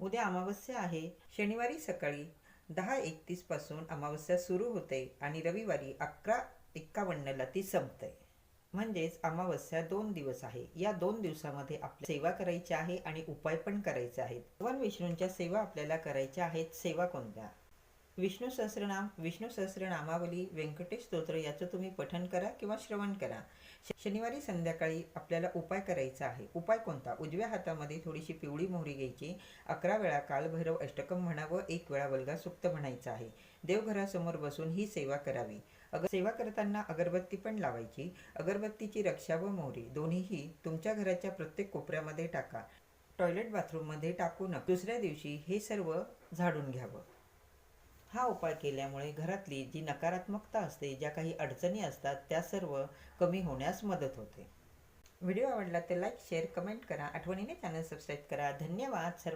उद्या अमावस्या आहे. शनिवारी सकाळी दहा एकतीसपासून अमावस्या सुरू होते आणि रविवारी अकरा एक्कावन्नला ती संपते. म्हणजेच अमावस्या दोन दिवस आहे. या दोन दिवसामध्ये आपल्या सेवा करायची आहे आणि उपाय पण करायचे आहेत. भगवान विष्णूंच्या सेवा आपल्याला करायच्या आहेत. सेवा कोणत्या? विष्णू सहस्रनाम विष्णू सहस्रनामावली व्यंकटेश स्तोत्र याचं तुम्ही पठन करा किंवा श्रवण करा. शनिवारी संध्याकाळी आपल्याला उपाय करायचा आहे. उपाय कोणता? उजव्या हातामध्ये थोडीशी पिवळी मोहरी घ्यायची. अकरा वेळा कालभैरव अष्टकम म्हणावं एक वेळा वल्गा सुक्त म्हणायचं आहे. देवघरासमोर बसून ही सेवा करावी. अगर सेवा करताना अगरबत्ती पण लावायची. अगरबत्तीची रक्षा व मोहरी दोन्हीही तुमच्या घराच्या प्रत्येक कोपऱ्यामध्ये टाका. टॉयलेट बाथरूममध्ये टाकू नका. दुसऱ्या दिवशी हे सर्व झाडून घ्यावं. हा उपाय केल्यामुळे घरातली जी नकारात्मकता असते ज्या काही अडचणी असतात त्या सर्व कमी होण्यास मदत होते. व्हिडिओ आवडला तर लाईक शेअर कमेंट करा. आठवणीने चॅनल सबस्क्राईब करा. धन्यवाद. सर्व